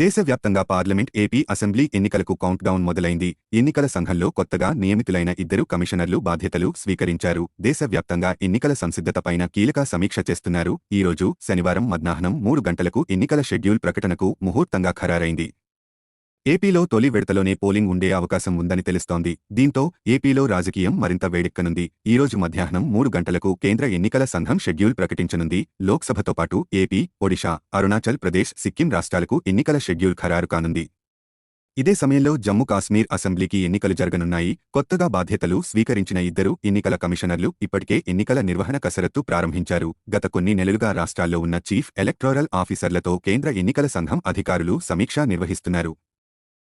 దేశవ్యాప్తంగా parliament AP assembly ఎన్నికలకు countdown మొదలైంది. ఎన్నికల సంఘంలో కొత్తగా నియమితులైన ఇద్దరు కమిషనర్లు బాధ్యతలు స్వీకరించారు. దేశవ్యాప్తంగా ఎన్నికల సంసిద్ధతపైన కీలక సమీక్ష చేస్తున్నారు. ఈ రోజు శనివారం మధ్యాహ్నం మూడు గంటలకు ఎన్నికల షెడ్యూల్ ప్రకటనకు ముహూర్తంగా ఖరారైంది. ఏపీలో తొలి విడతలోనే పోలింగ్ ఉండే అవకాశం ఉందని తెలుస్తోంది. దీంతో ఏపీలో రాజకీయం మరింత వేడెక్కనుంది. ఈరోజు మధ్యాహ్నం మూడు గంటలకు కేంద్ర ఎన్నికల సంఘం షెడ్యూల్ ప్రకటించనుంది. లోక్సభతో పాటు ఏపీ ఒడిషా అరుణాచల్ ప్రదేశ్ సిక్కిం రాష్ట్రాలకు ఎన్నికల షెడ్యూల్ ఖరారు కానుంది. ఇదే సమయంలో జమ్మూ కాశ్మీర్ అసెంబ్లీకి ఎన్నికలు జరగనున్నాయి. కొత్తగా బాధ్యతలు స్వీకరించిన ఇద్దరు ఎన్నికల కమిషనర్లు ఇప్పటికే ఎన్నికల నిర్వహణ కసరత్తు ప్రారంభించారు. గత కొన్ని నెలలుగా రాష్ట్రాల్లో ఉన్న చీఫ్ ఎలక్టోరల్ ఆఫీసర్లతో కేంద్ర ఎన్నికల సంఘం అధికారులు సమీక్ష నిర్వహిస్తున్నారు.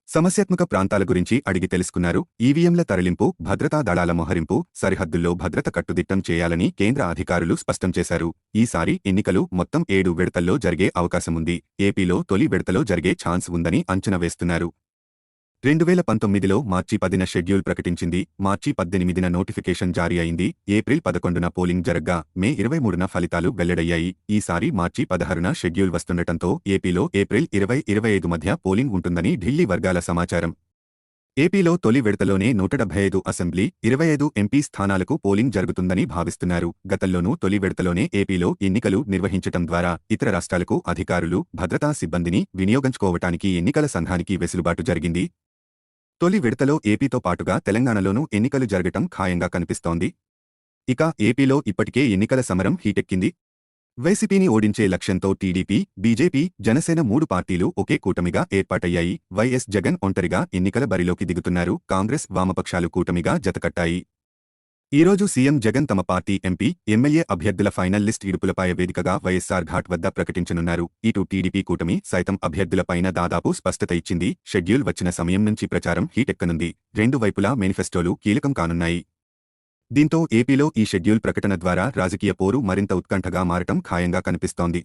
సమస్యాత్మక ప్రాంతాల గురించి అడిగి తెలుసుకున్నారు. ఈవీఎంల తరలింపు భద్రతా దళాల మోహరింపు సరిహద్దుల్లో భద్రత కట్టుదిట్టం చేయాలని కేంద్ర అధికారులు స్పష్టం చేశారు. ఈసారి ఎన్నికలు మొత్తం ఏడు విడతల్లో జరిగే అవకాశముంది. ఏపీలో తొలి విడతలో జరిగే ఛాన్స్ ఉందని అంచనా వేస్తున్నారు. రెండు వేల పంతొమ్మిదిలో మార్చి పదిన షెడ్యూల్ ప్రకటించింది. మార్చి పద్దెనిమిదిన నోటిఫికేషన్ జారీ అయింది. ఏప్రిల్ పదకొండున పోలింగ్ జరగ్గా మే ఇరవై మూడున ఫలితాలు వెల్లడయ్యాయి. ఈసారి మార్చి పదహారున షెడ్యూల్ వస్తుండటంతో ఏపీలో ఏప్రిల్ ఇరవై ఇరవై ఐదు మధ్య పోలింగ్ ఉంటుందని ఢిల్లీ వర్గాల సమాచారం. ఏపీలో తొలి విడతలోనే నూట డెబ్బై ఐదు అసెంబ్లీ ఇరవై ఐదు ఎంపీ స్థానాలకు పోలింగ్ జరుగుతుందని భావిస్తున్నారు. గతంలోనూ తొలి విడతలోనే ఏపీలో ఎన్నికలు నిర్వహించటం ద్వారా ఇతర రాష్ట్రాలకు అధికారులు భద్రతా సిబ్బందిని వినియోగించుకోవటానికి ఎన్నికల సంఘానికి వెసులుబాటు జరిగింది. తొలి విడతలో ఏపీతో పాటుగా తెలంగాణలోనూ ఎన్నికలు జరగటం ఖాయంగా కనిపిస్తోంది. ఇక ఏపీలో ఇప్పటికే ఎన్నికల సమరం హీటెక్కింది. వైసీపీని ఓడించే లక్ష్యంతో టీడీపీ బీజేపీ జనసేన మూడు పార్టీలు ఒకే కూటమిగా ఏర్పాటయ్యాయి. వైఎస్ జగన్ ఒంటరిగా ఎన్నికల బరిలోకి దిగుతున్నారు. కాంగ్రెస్ వామపక్షాలు కూటమిగా జతకట్టాయి. ఈరోజు సీఎం జగన్ తమ పార్టీ ఎంపీ ఎమ్మెల్యే అభ్యర్థుల ఫైనల్ లిస్ట్ ఇడుపులపై వేదికగా వైఎస్సార్ ఘాట్ వద్ద ప్రకటించనున్నారు. ఇటు టీడీపీ కూటమి సైతం అభ్యర్థులపైన దాదాపు స్పష్టత ఇచ్చింది. షెడ్యూల్ వచ్చిన సమయం నుంచి ప్రచారం హీటెక్కనుంది రెండు వైపులా మేనిఫెస్టోలు కీలకం కానున్నాయి. దీంతో ఏపీలో ఈ షెడ్యూల్ ప్రకటన ద్వారా రాజకీయ పోరు మరింత ఉత్కంఠగా మారటం ఖాయంగా కనిపిస్తోంది.